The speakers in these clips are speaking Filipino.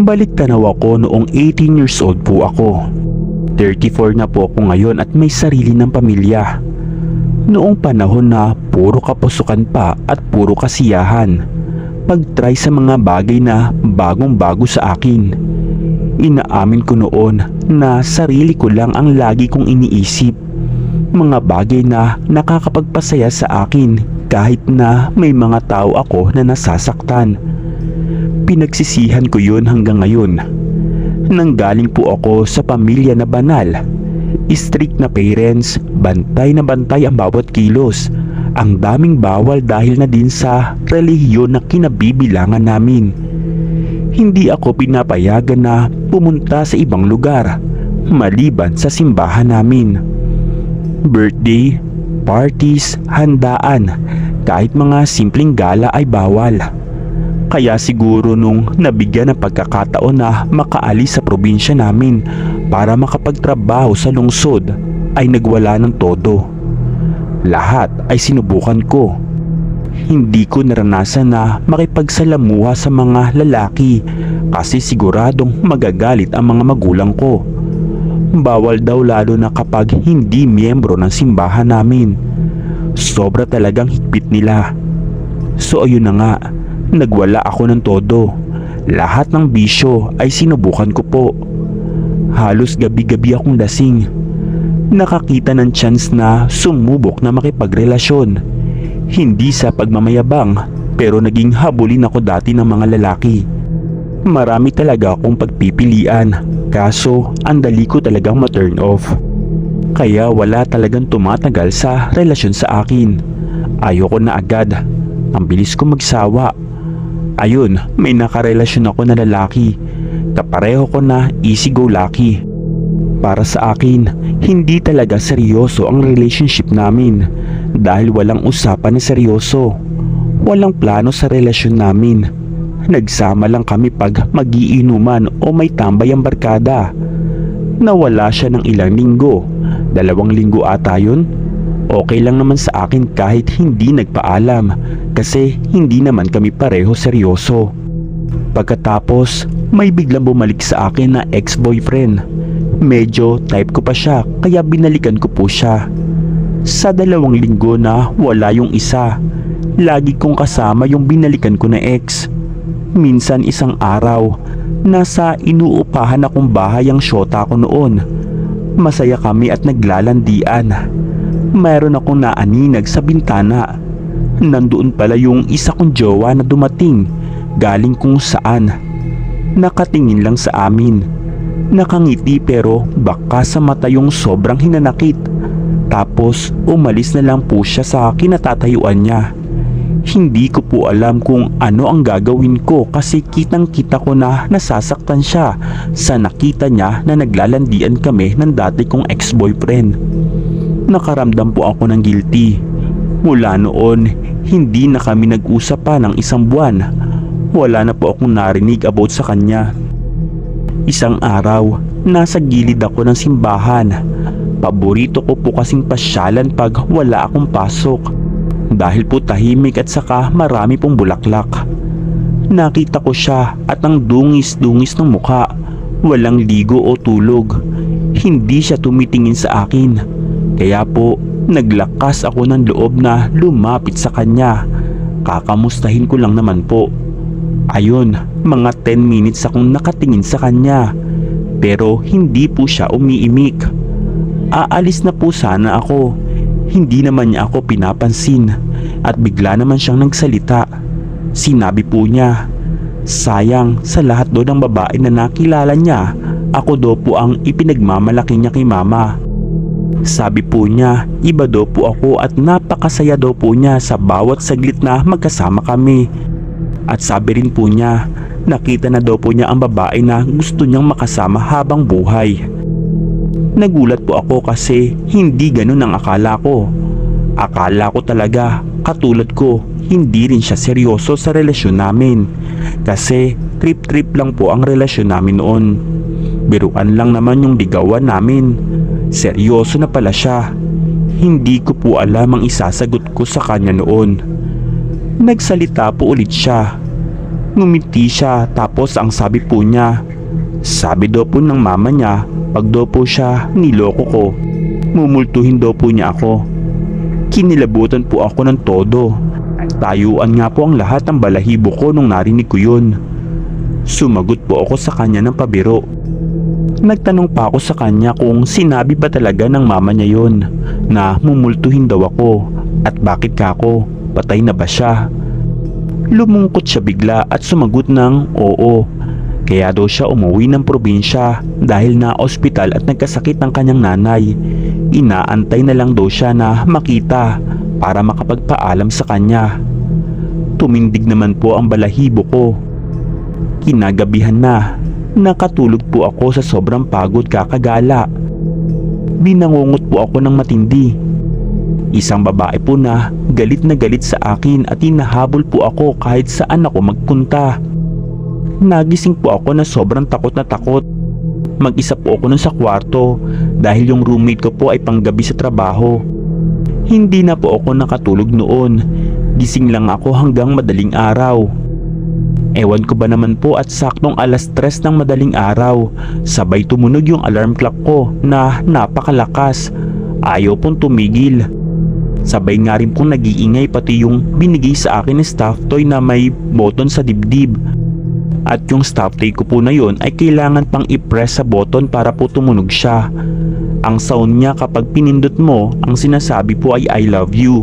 Balik tanaw ako noong 18 years old po ako. 34 na po ako ngayon at may sarili ng pamilya. Noong panahon na puro kapusukan pa at puro kasiyahan. Pag-try sa mga bagay na bagong bago sa akin. Inaamin ko noon na sarili ko lang ang lagi kong iniisip. Mga bagay na nakakapagpasaya sa akin kahit na may mga tao ako na nasasaktan pinagsisihan ko yun hanggang ngayon. Nanggaling po ako sa pamilya na banal. Strict na parents, bantay na bantay ang bawat kilos. Ang daming bawal dahil na din sa relihiyon na kinabibilangan namin. Hindi ako pinapayagan na pumunta sa ibang lugar, maliban sa simbahan namin. Birthday, parties, handaan, kahit mga simpleng gala ay bawal. Kaya siguro nung nabigyan ng pagkakataon na makaalis sa probinsya namin para makapagtrabaho sa lungsod ay nagwala ng todo. Lahat ay sinubukan ko. Hindi ko naranasan na makipagsalamuha sa mga lalaki kasi siguradong magagalit ang mga magulang ko. Bawal daw lalo na kapag hindi miyembro ng simbahan namin. Sobra talagang higpit nila. So ayun na nga, nagwala ako ng todo. Lahat ng bisyo ay sinubukan ko po. Halos gabi-gabi akong lasing. Nakakita ng chance na sumubok na makipagrelasyon. Hindi sa pagmamayabang pero naging habulin ako dati ng mga lalaki. Marami talaga akong pagpipilian kaso ang dali ko talagang ma-turn off. Kaya wala talagang tumatagal sa relasyon sa akin. Ayoko na agad. Ang bilis ko magsawa Ayun, may nakarelasyon ako na lalaki. Kapareho ko na easy go lucky. Para sa akin, hindi talaga seryoso ang relationship namin dahil walang usapan na seryoso. Walang plano sa relasyon namin. Nagsama lang kami pag magiinuman o may tambay ang barkada. Nawala siya ng ilang linggo. Dalawang linggo ata yun. Okay lang naman sa akin kahit hindi nagpaalam kasi hindi naman kami pareho seryoso. Pagkatapos, may biglang bumalik sa akin na ex-boyfriend. Medyo type ko pa siya kaya binalikan ko po siya. Sa dalawang linggo na wala yung isa, lagi kong kasama yung binalikan ko na ex. Minsan isang araw, nasa inuupahan akong bahay ang syota ko noon. Masaya kami at naglalandian. Mayroon akong naaninag sa bintana. Nandoon pala yung isa kong jowa na dumating galing kung saan. Nakatingin lang sa amin. Nakangiti pero baka sa mata yung sobrang hinanakit. Tapos umalis na lang po siya sa kinatatayuan niya. Hindi ko po alam kung ano ang gagawin ko kasi kitang kita ko na nasasaktan siya sa nakita niya na naglalandian kami ng dati kong ex-boyfriend. Nakaramdam po ako ng guilty. Mula noon, hindi na kami nag-usap pa ng isang buwan. Wala na po akong narinig about sa kanya. Isang araw, nasa gilid ako ng simbahan. Paborito ko po kasing pasyalan pag wala akong pasok. Dahil po tahimik at saka marami pong bulaklak. Nakita ko siya at ang dungis-dungis ng muka. Walang ligo o tulog. Hindi siya tumitingin sa akin. Kaya po, naglakas ako ng loob na lumapit sa kanya. Kakamustahin ko lang naman po. Ayun, mga 10 minutes akong nakatingin sa kanya. Pero hindi po siya umiimik. Aalis na po sana ako. Hindi naman niya ako pinapansin at bigla naman siyang nagsalita. Sinabi po niya, sayang sa lahat do ng babae na nakilala niya, ako do po ang ipinagmamalaki niya kay mama. Sabi po niya, iba daw po ako at napakasaya daw po niya sa bawat saglit na magkasama kami. At sabi rin po niya, Nakita na daw po niya ang babae na gusto niyang makasama habang buhay. Nagulat po ako kasi hindi ganun ang akala ko. Akala ko talaga, katulad ko, hindi rin siya seryoso sa relasyon namin. Kasi trip-trip lang po ang relasyon namin noon. Biruan lang naman yung bigawan namin. Seryoso na pala siya. Hindi ko po alam ang isasagot ko sa kanya noon. Nagsalita po ulit siya. Ngumiti siya tapos ang sabi po niya, sabi daw po ng mama niya pag daw po siya niloko ko, mumultuhin daw po niya ako. Kinilabutan po ako ng todo. Tayuan nga po ang lahat ng balahibo ko nung narinig ko yun. Sumagot po ako sa kanya ng pabiro. Nagtanong pa ako sa kanya kung sinabi ba talaga ng mama niya yon na mumultuhin daw ako at bakit ka ako, patay na ba siya? Lumungkot siya bigla at sumagot ng oo. Kaya daw siya umuwi ng probinsya dahil na ospital at nagkasakit ang kanyang nanay. Inaantay na lang daw siya na makita para makapagpaalam sa kanya. Tumindig naman po ang balahibo ko. Kinagabihan na, nakatulog po ako sa sobrang pagod kakagala. Binangungot po ako ng matindi. Isang babae po na galit na galit sa akin at hinahabol po ako kahit saan ako magpunta. Nagising po ako na sobrang takot na takot. Mag-isa po ako nun sa kwarto dahil yung roommate ko po ay panggabi sa trabaho. Hindi na po ako nakatulog noon. Gising lang ako hanggang madaling araw. Ewan ko ba naman po at saktong alas tres ng madaling araw, sabay tumunog yung alarm clock ko na napakalakas. Ayaw pong tumigil. Sabay nga rin pong nag-iingay pati yung binigay sa akin ni staff toy na may button sa dibdib. At yung staff toy ko po na yun ay kailangan pang i-press sa button para po tumunog siya. Ang sound niya kapag pinindot mo, ang sinasabi po ay I love you.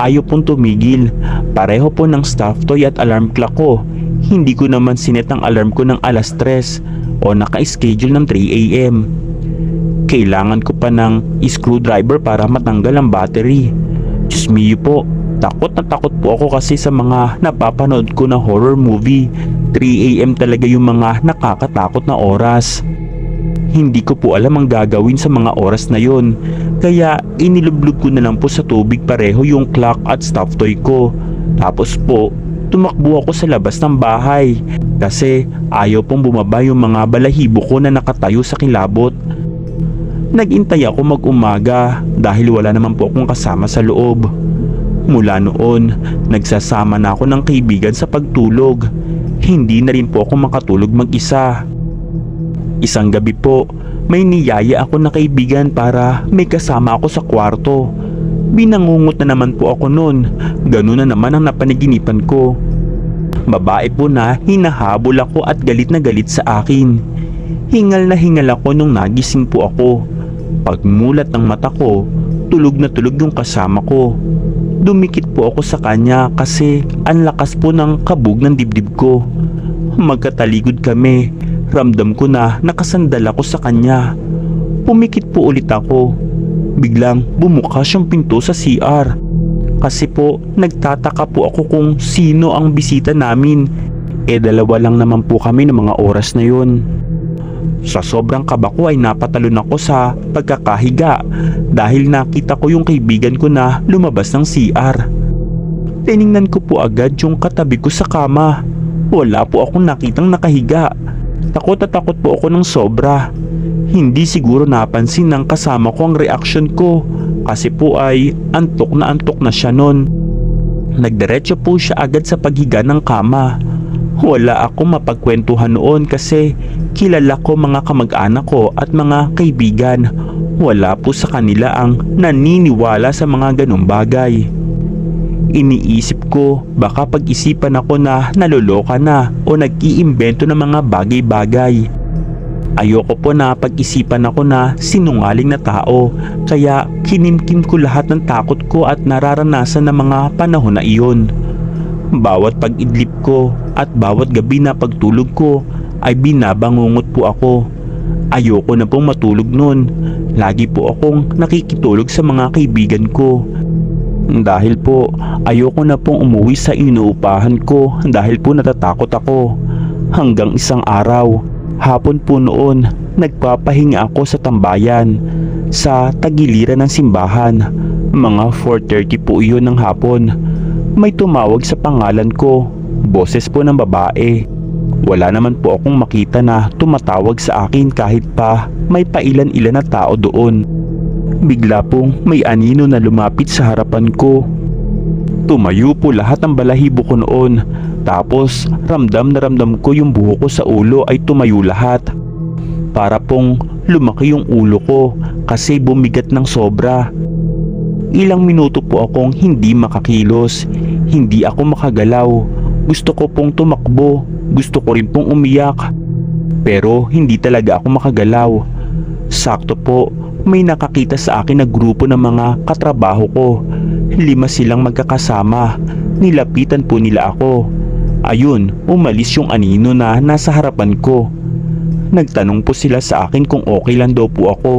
Ayaw pong tumigil. Pareho po ng staff toy at alarm clock ko. Hindi ko naman sinet ang alarm ko ng alas 3 o naka-schedule ng 3 a.m. Kailangan ko pa ng screwdriver para matanggal ang battery. Diyos mio po, takot na takot po ako kasi sa mga napapanood ko na horror movie. 3 a.m. talaga yung mga nakakatakot na oras. Hindi ko po alam ang gagawin sa mga oras na yon. Kaya inilublog ko na lang po sa tubig pareho yung clock at stuffed toy ko. Tapos po, tumakbo ako sa labas ng bahay kasi ayaw pong bumaba yung mga balahibo ko na nakatayo sa kilabot. Nagintay ako mag-umaga dahil wala naman po akong kasama sa loob. Mula noon, nagsasama na ako ng kaibigan sa pagtulog. Hindi na rin po ako makatulog mag-isa. Isang gabi po, may niyaya ako na kaibigan para may kasama ako sa kwarto. Binangungot na naman po ako noon. Ganun na naman ang napanaginipan ko. Babae po na hinahabol ako at galit na galit sa akin. Hingal na hingal ako nung nagising po ako. Pagmulat ng mata ko, tulog na tulog yung kasama ko. Dumikit po ako sa kanya kasi ang lakas po ng kabog ng dibdib ko. Magkataligod kami. Ramdam ko na nakasandal ako sa kanya. Pumikit po ulit ako. Biglang bumukas yung pinto sa CR. Kasi po nagtataka po ako kung sino ang bisita namin. E dalawa lang naman po kami ng mga oras na yun. Sa sobrang kaba ko ay napatalon ako sa pagkakahiga dahil nakita ko yung kaibigan ko na lumabas ng CR. Tiningnan ko po agad yung katabi ko sa kama. Wala po akong nakitang nakahiga. Takot at takot po ako ng sobra. Hindi siguro napansin ng kasama ko ang reaksyon ko kasi po ay antok na antok na siya nun. Nagdiretso po siya agad sa paghiga ng kama. Wala ako mapagkwentuhan noon kasi kilala ko mga kamag-anak ko at mga kaibigan. Wala po sa kanila ang naniniwala sa mga ganong bagay. Iniisip ko baka pag-isipan ako na naloloka na o nag-iimbento ng mga bagay-bagay. Ayoko po na pag-isipan ako na sinungaling na tao kaya kinimkim ko lahat ng takot ko at nararanasan ng mga panahon na iyon. Bawat pag-idlip ko at bawat gabi na pagtulog ko ay binabangungot po ako. Ayoko na pong matulog noon. Lagi po akong nakikitulog sa mga kaibigan ko. Dahil po ayoko na pong umuwi sa inuupahan ko dahil po natatakot ako. Hanggang isang araw, hapon po noon, nagpapahinga ako sa tambayan sa tagiliran ng simbahan. Mga 4.30 po iyon ng hapon. May tumawag sa pangalan ko. Boses po ng babae. Wala naman po akong makita na tumatawag sa akin kahit pa may pailan-ilan na tao doon. Bigla pong may anino na lumapit sa harapan ko. Tumayo po lahat ng balahibo ko noon. Tapos ramdam na ramdam ko yung buho ko sa ulo ay tumayo lahat. Para pong lumaki yung ulo ko kasi bumigat ng sobra. Ilang minuto po akong hindi makakilos. Hindi ako makagalaw. Gusto ko pong tumakbo. Gusto ko rin pong umiyak. Pero hindi talaga ako makagalaw. Sakto po, may nakakita sa akin na grupo ng mga katrabaho ko. Lima silang magkakasama. Nilapitan po nila ako. Ayun, umalis yung anino na nasa harapan ko. Nagtanong po sila sa akin kung okay lang daw po ako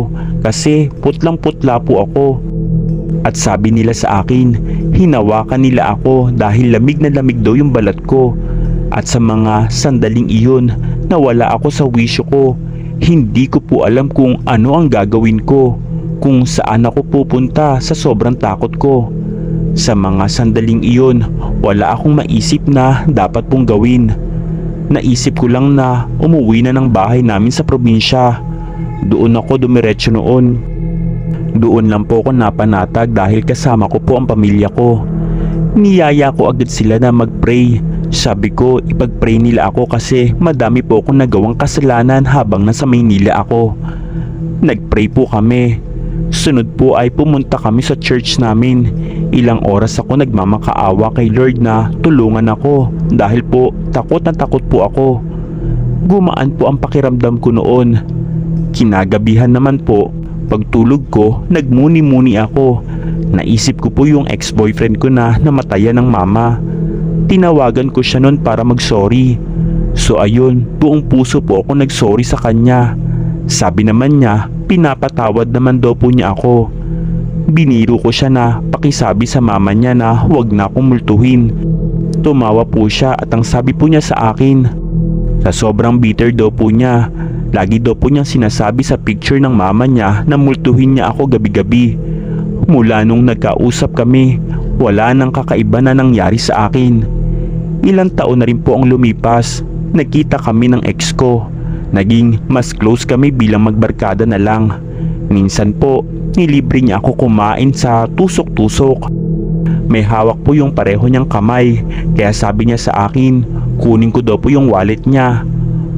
kasi putlang putla po ako. At sabi nila sa akin, hinawakan nila ako dahil lamig na lamig daw yung balat ko. At sa mga sandaling iyon, nawala ako sa wisyo ko. Hindi ko po alam kung ano ang gagawin ko, kung saan ako pupunta sa sobrang takot ko. Sa mga sandaling iyon, wala akong maisip na dapat pong gawin. Naisip ko lang na umuwi na ng bahay namin sa probinsya. Doon ako dumiretso noon. Doon lang po ako napanatag dahil kasama ko po ang pamilya ko. Niyaya ko agad sila na mag-pray. Sabi ko ipag-pray nila ako kasi madami po akong nagawang kasalanan habang nasa Maynila ako. Nag-pray po kami. Sunod po ay pumunta kami sa church namin. Ilang oras ako nagmamakaawa kay Lord na tulungan ako dahil po takot na takot po ako. Gumaan po ang pakiramdam ko noon. Kinagabihan naman po, pagtulog ko, nagmuni-muni ako. Naisip ko po yung ex-boyfriend ko na namatayan ng mama. Tinawagan ko siya noon para mag-sorry. So ayun, buong puso po ako nag-sorry sa kanya. Sabi naman niya, pinapatawad naman daw po niya ako. Biniro ko siya na pakisabi sa mama niya na huwag na akong multuhin. Tumawa po siya at ang sabi po niya sa akin, sa sobrang bitter daw po niya, lagi daw po niyang sinasabi sa picture ng mama niya na multuhin niya ako gabi-gabi. Mula nung nagkausap kami, wala nang kakaiba na nangyari sa akin. Ilang taon na rin po ang lumipas, nagkita kami ng ex ko. Naging mas close kami bilang magbarkada na lang. Minsan po, nilibre niya ako kumain sa tusok-tusok. May hawak po yung pareho niyang kamay, kaya sabi niya sa akin, kunin ko daw po yung wallet niya.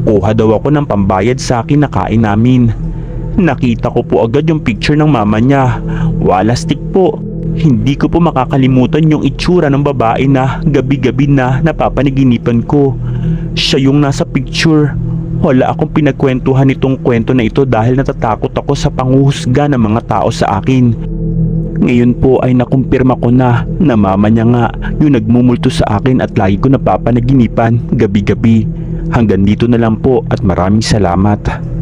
Kuha daw ako ng pambayad sa akin na kain namin. Nakita ko po agad yung picture ng mama niya. Walastik po. Hindi ko po makakalimutan yung itsura ng babae na gabi-gabi na napapanaginipan ko. Siya yung nasa picture. Wala akong pinagkwentuhan itong kwento na ito dahil natatakot ako sa panguhusga ng mga tao sa akin. Ngayon po ay nakumpirma ko na na mama niya nga yung nagmumulto sa akin at lagi ko napapanaginipan gabi-gabi. Hanggang dito na lang po at maraming salamat.